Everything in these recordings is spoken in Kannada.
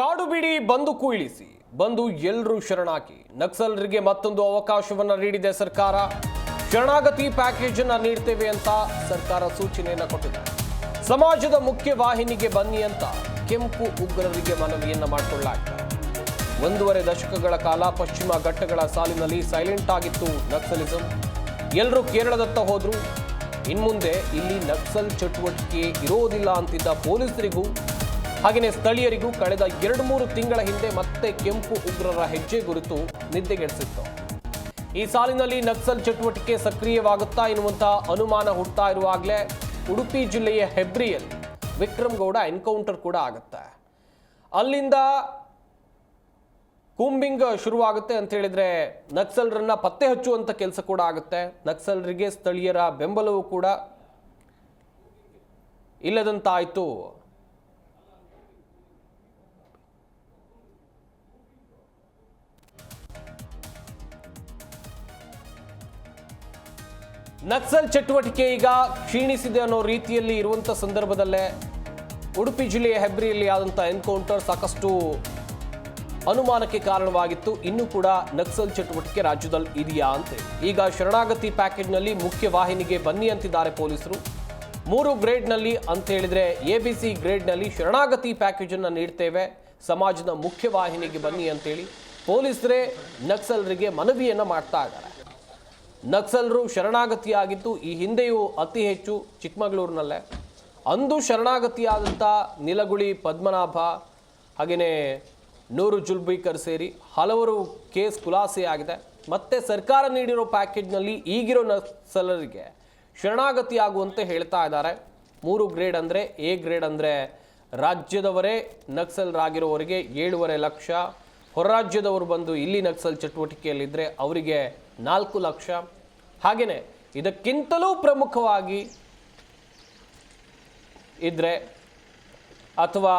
ಕಾಡು ಬಿಡಿ ಬಂದು ಕುಯಿಳಿಸಿ ಬಂದು ಎಲ್ಲರೂ ಶರಣಾಗಿ. ನಕ್ಸಲರಿಗೆ ಮತ್ತೊಂದು ಅವಕಾಶವನ್ನ ನೀಡಿದೆ ಸರ್ಕಾರ. ಶರಣಾಗತಿ ಪ್ಯಾಕೇಜ್ ಅನ್ನು ನೀಡ್ತೇವೆ ಅಂತ ಸರ್ಕಾರ ಸೂಚನೆಯನ್ನು ಕೊಟ್ಟಿದೆ. ಸಮಾಜದ ಮುಖ್ಯ ವಾಹಿನಿಗೆ ಬನ್ನಿ ಅಂತ ಕೆಂಪು ಉಗ್ರರಿಗೆ ಮನವಿಯನ್ನು ಮಾಡಿಕೊಳ್ಳಲಾಗಿದೆ. ಒಂದೂವರೆ ದಶಕಗಳ ಕಾಲ ಪಶ್ಚಿಮ ಘಟ್ಟಗಳ ಸಾಲಿನಲ್ಲಿ ಸೈಲೆಂಟ್ ಆಗಿತ್ತು ನಕ್ಸಲಿಸಂ. ಎಲ್ಲರೂ ಕೇರಳದತ್ತ ಹೋದ್ರು. ಇನ್ಮುಂದೆ ಇಲ್ಲಿ ನಕ್ಸಲ್ ಚಟುವಟಿಕೆ ಇರೋದಿಲ್ಲ ಅಂತಿದ್ದ ಪೊಲೀಸರಿಗೂ ಹಾಗೆಯೇ ಸ್ಥಳೀಯರಿಗೂ ಕಳೆದ ಎರಡು ಮೂರು ತಿಂಗಳ ಹಿಂದೆ ಮತ್ತೆ ಕೆಂಪು ಉಗ್ರರ ಹೆಜ್ಜೆ ಗುರುತು ನಿದ್ದೆಗೆಡಿಸಿತ್ತು. ಈ ಸಾಲಿನಲ್ಲಿ ನಕ್ಸಲ್ ಚಟುವಟಿಕೆ ಸಕ್ರಿಯವಾಗುತ್ತಾ ಎನ್ನುವಂತಹ ಅನುಮಾನ ಹುಟ್ಟುತ್ತಾ ಇರುವಾಗಲೇ ಉಡುಪಿ ಜಿಲ್ಲೆಯ ಹೆಬ್ರಿಯಲ್ ವಿಕ್ರಮ್ ಗೌಡ ಎನ್ಕೌಂಟರ್ ಕೂಡ ಆಗುತ್ತೆ. ಅಲ್ಲಿಂದ ಕೂಂಬಿಂಗ್ ಶುರುವಾಗುತ್ತೆ ಅಂತ ಹೇಳಿದ್ರೆ ನಕ್ಸಲರನ್ನ ಪತ್ತೆ ಹಚ್ಚುವಂಥ ಕೆಲಸ ಕೂಡ ಆಗುತ್ತೆ. ನಕ್ಸಲರಿಗೆ ಸ್ಥಳೀಯರ ಬೆಂಬಲವೂ ಕೂಡ ಇಲ್ಲದಂತಾಯ್ತು. ನಕ್ಸಲ್ ಚಟುವಟಿಕೆ ಈಗ ಕ್ಷೀಣಿಸಿದೆ ಅನ್ನೋ ರೀತಿಯಲ್ಲಿ ಇರುವಂಥ ಸಂದರ್ಭದಲ್ಲೇ ಉಡುಪಿ ಜಿಲ್ಲೆಯ ಹೆಬ್ರಿಯಲ್ಲಿ ಆದಂಥ ಎನ್ಕೌಂಟರ್ ಸಾಕಷ್ಟು ಅನುಮಾನಕ್ಕೆ ಕಾರಣವಾಗಿತ್ತು. ಇನ್ನೂ ಕೂಡ ನಕ್ಸಲ್ ಚಟುವಟಿಕೆ ರಾಜ್ಯದಲ್ಲಿ ಇದೆಯಾ ಅಂತ ಈಗ ಶರಣಾಗತಿ ಪ್ಯಾಕೇಜ್ನಲ್ಲಿ ಮುಖ್ಯ ವಾಹಿನಿಗೆ ಬನ್ನಿ ಅಂತಿದ್ದಾರೆ ಪೊಲೀಸರು. ಮೂರು ಗ್ರೇಡ್ನಲ್ಲಿ ಅಂತ ಹೇಳಿದರೆ ಎ ಬಿ ಸಿ ಗ್ರೇಡ್ನಲ್ಲಿ ಶರಣಾಗತಿ ಪ್ಯಾಕೇಜನ್ನು ನೀಡ್ತೇವೆ. ಸಮಾಜದ ಮುಖ್ಯ ವಾಹಿನಿಗೆ ಬನ್ನಿ ಅಂತೇಳಿ ಪೊಲೀಸರೇ ನಕ್ಸಲರಿಗೆ ಮನವಿಯನ್ನು ಮಾಡ್ತಾ ಇದ್ದಾರೆ. ನಕ್ಸಲರು ಶರಣಾಗತಿಯಾಗಿತ್ತು ಈ ಹಿಂದೆಯೂ ಅತಿ ಹೆಚ್ಚು ಚಿಕ್ಕಮಗಳೂರಿನಲ್ಲೇ. ಅಂದು ಶರಣಾಗತಿಯಾದಂಥ ನಿಲಗುಳಿ ಪದ್ಮನಾಭ ಹಾಗೆಯೇ ನೂರು ಜುಲ್ಬೀಕರ್ ಸೇರಿ ಹಲವರು ಕೇಸ್ ಖುಲಾಸೆಯಾಗಿದೆ. ಮತ್ತೆ ಸರ್ಕಾರ ನೀಡಿರೋ ಪ್ಯಾಕೇಜ್ನಲ್ಲಿ ಈಗಿರೋ ನಕ್ಸಲರಿಗೆ ಶರಣಾಗತಿಯಾಗುವಂತೆ ಹೇಳ್ತಾ ಇದ್ದಾರೆ. ಮೂರು ಗ್ರೇಡ್ ಅಂದರೆ ಎ ಗ್ರೇಡ್ ಅಂದರೆ ರಾಜ್ಯದವರೇ ನಕ್ಸಲರಾಗಿರೋವರಿಗೆ ಏಳುವರೆ ಲಕ್ಷ. ಹೊರರಾಜ್ಯದವರು ಬಂದು ಇಲ್ಲಿ ನಕ್ಸಲ್ ಚಟುವಟಿಕೆಯಲ್ಲಿದ್ದರೆ ಅವರಿಗೆ ನಾಲ್ಕು ಲಕ್ಷ. ಹಾಗೆಯೇ ಇದಕ್ಕಿಂತಲೂ ಪ್ರಮುಖವಾಗಿ ಇದ್ರೆ ಅಥವಾ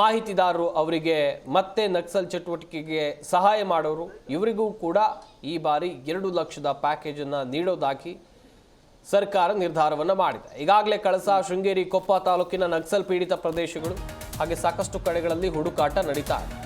ಮಾಹಿತಿದಾರರು ಅವರಿಗೆ ಮತ್ತೆ ನಕ್ಸಲ್ ಚಟುವಟಿಕೆಗೆ ಸಹಾಯ ಮಾಡೋರು, ಇವರಿಗೂ ಕೂಡ ಈ ಬಾರಿ ಎರಡು ಲಕ್ಷದ ಪ್ಯಾಕೇಜನ್ನು ನೀಡೋದಾಗಿ ಸರ್ಕಾರ ನಿರ್ಧಾರವನ್ನು ಮಾಡಿದೆ. ಈಗಾಗಲೇ ಕಳಸ, ಶೃಂಗೇರಿ, ಕೊಪ್ಪ ತಾಲೂಕಿನ ನಕ್ಸಲ್ ಪೀಡಿತ ಪ್ರದೇಶಗಳು ಹಾಗೆ ಸಾಕಷ್ಟು ಕಡೆಗಳಲ್ಲಿ ಹುಡುಕಾಟ ನಡೀತಾ ಇದೆ.